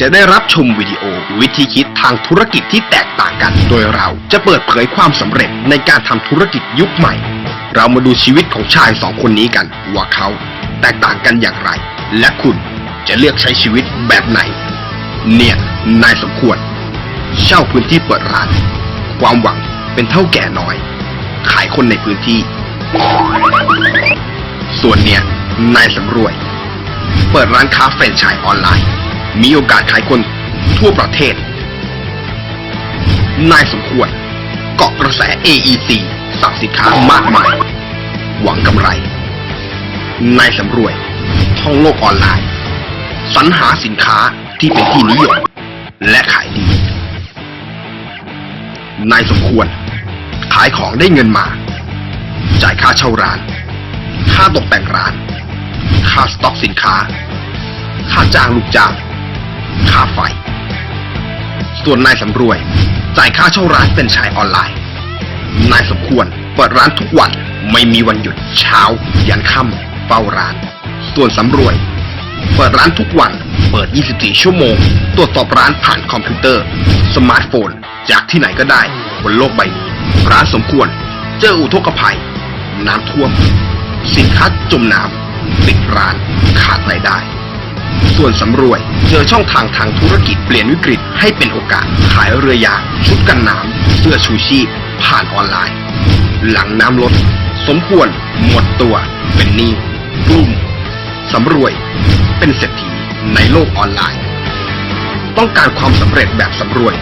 จะได้รับชมวิดีโอ วิธีคิดทางธุรกิจที่แตกต่างกัน โดยเราจะเปิดเผยความสำเร็จในการทำธุรกิจยุคใหม่ เรามาดูชีวิตของชายสองคนนี้กัน ว่าเขาแตกต่างกันอย่างไร และคุณจะเลือกใช้ชีวิตแบบไหน เนี่ย นายสมควร เช่าพื้นที่เปิดร้าน ความหวังเป็นเท่าแก่น้อย ขายคนในพื้นที่ ส่วนเนี่ย นายสำรวย เปิดร้านค้าแฟรนไชส์ออนไลน์ มีโอกาสขายคนทั่วประเทศ นายสมควรเกาะกระแส AEC สั่งสินค้ามากมาย หวังกำไร นายสำรวย ท่องโลกออนไลน์ สรรหาสินค้าที่เป็นที่นิยม และขายดี นายสมควร ขายของได้เงินมา จ่ายค่าเช่าร้าน ค่าตกแต่งร้าน ค่าสต็อกสินค้า ค่าจ้างลูกจ้าง ค่าไฟ ส่วนนายสำรวย จ่ายค่าเช่าร้านเป็นชายออนไลน์ นายสมควรเปิดร้านทุกวันไม่มีวันหยุดเช้า ยันค่ำเฝ้าร้าน ส่วนสำรวย เปิดร้านทุกวันเปิด 24 ชั่วโมง ตรวจสอบร้านผ่านคอมพิวเตอร์ สมาร์ทโฟน จากที่ไหนก็ได้ บนโลกใบนี้ ร้านสมควร เจออุทกภัย น้ำท่วม สินค้าจมน้ำปิดร้านขาดรายได้ ส่วนสำรวย เจอช่องทางทางธุรกิจเปลี่ยนวิกฤตให้เป็นโอกาส ขายเรือยางชุดกันน้ำเสื้อชูชีพผ่านออนไลน์ หลังน้ำลด สมควร หมดตัว เป็นหนี้กลุ่มสำรวย เป็นเศรษฐีในโลกออนไลน์ ต้องการความสำเร็จแบบสำรวย